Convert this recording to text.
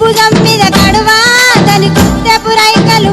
భుజం మీద కడువా దాని కుత్తెపు రైకలు